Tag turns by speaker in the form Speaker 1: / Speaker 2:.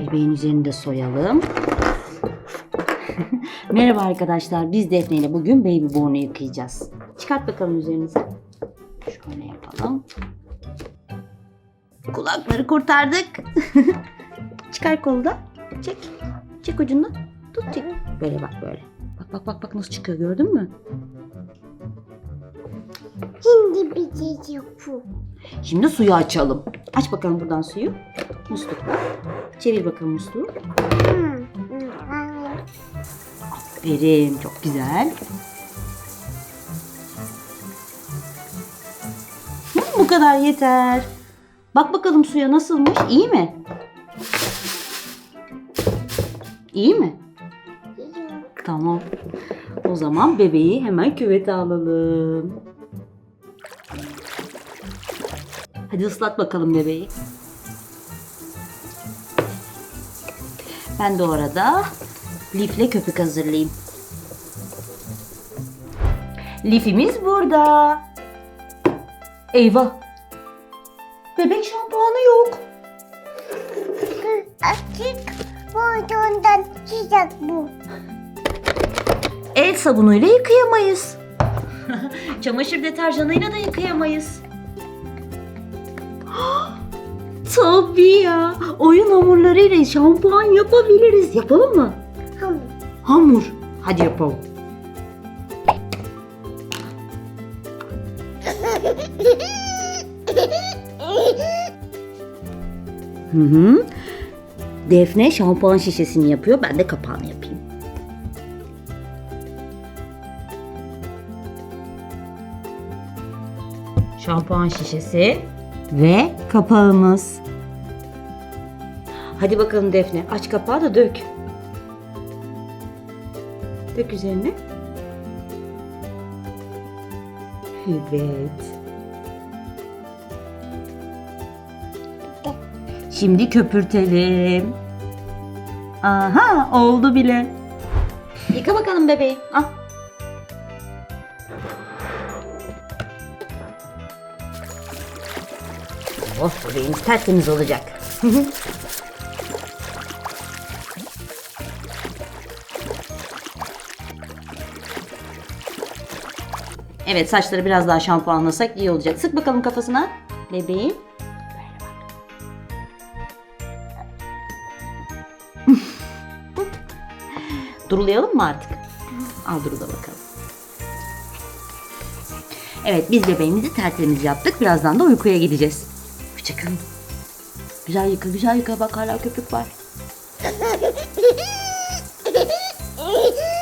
Speaker 1: Bebeğin üzerini de soyalım. Merhaba arkadaşlar. Biz Defne ile bugün baby bornu yıkayacağız. Çıkart bakalım üzerinize. Şöyle yapalım. Kulakları kurtardık. Çıkar kolu da. Çek. Çek ucundan. Tut çek. Böyle bak böyle. Bak bak bak bak nasıl çıkıyor gördün mü?
Speaker 2: Şimdi bitecek bu.
Speaker 1: Şimdi suyu açalım. Aç bakalım buradan suyu. Muslukla. Çevir bakalım musluğu. Aferin. Çok güzel. Hı, bu kadar yeter. Bak bakalım suya nasılmış? İyi mi? İyi mi? Tamam. O zaman bebeği hemen küvete alalım. Hadi ıslat bakalım bebeği. Ben de orada lifle köpük hazırlayayım. Lifimiz burada. Eyvah. Bebek şampuanı yok.
Speaker 2: Açık boyundan sıcak bu.
Speaker 1: El sabunuyla yıkayamayız. Çamaşır deterjanıyla da yıkayamayız. Tabii ya. Oyun hamurlarıyla şampuan yapabiliriz. Yapalım mı?
Speaker 2: Hamur.
Speaker 1: Hamur. Hadi yapalım. Hı hı. Defne şampuan şişesini yapıyor. Ben de kapağını yapayım. Şampuan şişesi ve kapağımız. Hadi bakalım Defne aç kapağı da dök. Dök üzerine. Evet. Şimdi köpürtelim. Aha oldu bile. Yıka bakalım bebeği. Al. Oh bebeğimiz tertemiz olacak. Evet saçları biraz daha şampuanlasak iyi olacak. Sık bakalım kafasına bebeğim. Durulayalım mı artık? Al durula bakalım. Evet biz bebeğimizi tertemiz yaptık. Birazdan da uykuya gideceğiz. Hoşçakalın. Güzel yıka, güzel yıka. Bak hala köpük var.